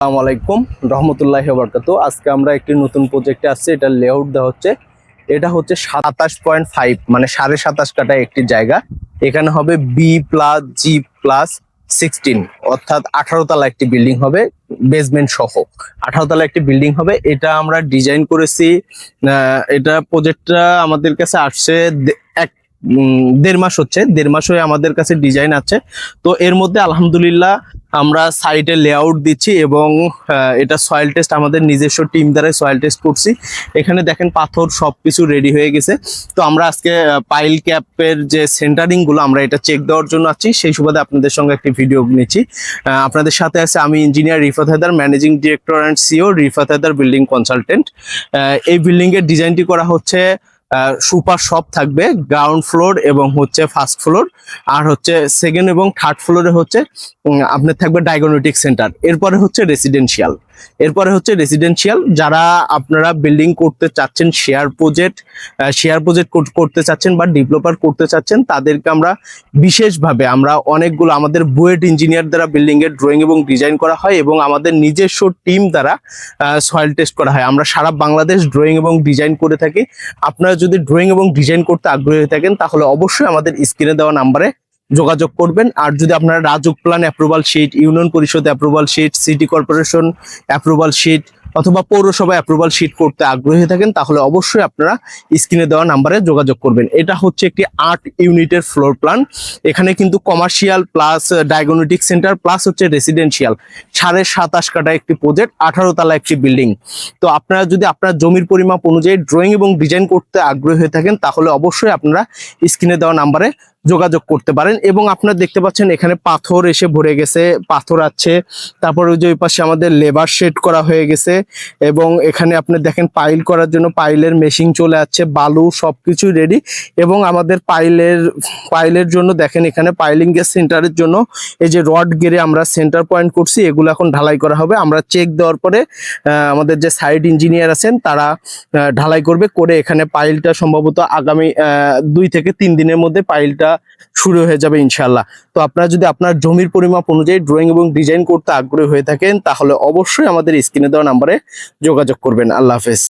আসসালামু আলাইকুম, রহমতুল্লাহ বরকাত আজকে আমরা একটি নতুন প্রজেক্টে আসছি, এটা লেআউট দেওয়া হচ্ছে। এটা হচ্ছে সাতাশ পয়েন্ট ফাইভ মানে সাড়ে সাতাশ কাটা একটি জায়গা। এখানে হবে B plus G plus sixteen অর্থাৎ আঠারো তলা একটি বিল্ডিং হবে বেসমেন্ট সহ। আঠারো তলা একটি বিল্ডিং হবে, এটা আমরা ডিজাইন করেছি। এটা প্রজেক্টটা আমাদের কাছে আসছে এক দেড় মাস হচ্ছে। দেড় মাস হয়ে আমাদের কাছে ডিজাইন আছে। তো এর মধ্যে আলহামদুলিল্লাহ আমরা সাইটে লেআউট দিচ্ছি এবং এটা সয়েল টেস্ট আমাদের নিজস্ব টিম দ্বারা সয়েল টেস্ট করছি। এখানে দেখেন পাথর সবকিছু রেডি হয়ে গেছে। তো আমরা আজকে পাইল ক্যাপের যে সেন্টারিংগুলো আমরা এটা চেক দেওয়ার জন্য আছি। সেই সুবাদে আপনাদের সঙ্গে একটি ভিডিও নিচ্ছি। আপনাদের সাথে আছে আমি engineer Rifat Haider managing director and CEO Rifat Haider building consultant এই বিল্ডিং এর ডিজাইনটি করা হচ্ছে সুপার শপ থাকবে গ্রাউন্ড ফ্লোর এবং হচ্ছে ফার্স্ট ফ্লোর আর হচ্ছে সেকেন্ড এবং থার্ড ফ্লোরে হচ্ছে আপনার থাকবে ডায়াগনোটিক সেন্টার এরপরে হচ্ছে রেসিডেন্সিয়াল এরপরে হচ্ছে রেসিডেন্সিয়াল যারা আপনারা বিল্ডিং করতে চাচ্ছেন শেয়ার প্রজেক্ট শেয়ার প্রজেক্ট করতে চাচ্ছেন বা ডেভেলপার করতে চাচ্ছেন, তাদেরকে আমরা বিশেষভাবে আমরা অনেকগুলো আমাদের বুয়েট ইঞ্জিনিয়ার দ্বারা বিল্ডিং এর ড্রয়িং এবং ডিজাইন করা হয় এবং আমাদের নিজস্ব টিম দ্বারা সয়েল টেস্ট করা হয়। আমরা সারা বাংলাদেশ ড্রয়িং এবং ডিজাইন করে থাকি। আপনারা যদি ড্রয়িং এবং ডিজাইন করতে আগ্রহী থাকেন, তাহলে অবশ্যই আমাদের স্ক্রিনে দেওয়া নাম্বারে যোগাযোগ করবেন। আর যদি আপনারা RAJUK plan approval sheet union Parishad approval sheet city corporation approval sheet অথবা পৌরসভা অ্যাপ্রুভাল শিট করতে আগ্রহী থাকেন, তাহলে অবশ্যই আপনারা স্ক্রিনে দেওয়া নাম্বারে যোগাযোগ করবেন। এটা হচ্ছে একটি আট ইউনিটের ফ্লোর প্ল্যান এখানে কিন্তু commercial plus diagnostic centre plus হচ্ছে রেসিডেন্সিয়াল সাড়ে সাতাশ কাটা একটি প্রজেক্ট আঠারো তলা একটি বিল্ডিং তো আপনারা যদি আপনার জমির পরিমাপ অনুযায়ী ড্রয়িং এবং ডিজাইন করতে আগ্রহী হয়ে থাকেন, তাহলে অবশ্যই আপনারা স্ক্রিনে দেওয়া নাম্বারে যোগাযোগ করতে পারেন এবং আপনারা দেখতে পাচ্ছেন এখানে পাথর এসে ভরে গেছে, পাথর আছে। তারপরে ওই যে ওই পাশে আমাদের লেবার শেড করা হয়ে গেছে এবং এখানে আপনি দেখেন পাইল করার জন্য পাইলের মেশিন চলে যাচ্ছে বালু সবকিছুই রেডি এবং আমাদের পাইলের পাইলের জন্য দেখেন এখানে পাইলিং গ্যাস সেন্টারের জন্য এই যে রড গেরে আমরা সেন্টার পয়েন্ট করছি, এগুলো এখন ঢালাই করা হবে। আমরা চেক দেওয়ার পরে আমাদের যে সাইড ইঞ্জিনিয়ার আছেন তারা ঢালাই করবে করে এখানে পাইলটা সম্ভবত আগামী দুই থেকে তিন দিনের মধ্যে পাইলটা শুরু হয়ে যাবে ইনশাল্লাহ তো আপনারা যদি আপনার জমির পরিমাপ অনুযায়ী ড্রয়িং এবং ডিজাইন করতে আগ্রহী হয়ে থাকেন, তাহলে অবশ্যই আমাদের স্ক্রিনে দেওয়া নাম্বারে যোগাযোগ করবেন। আল্লাহ হাফেজ।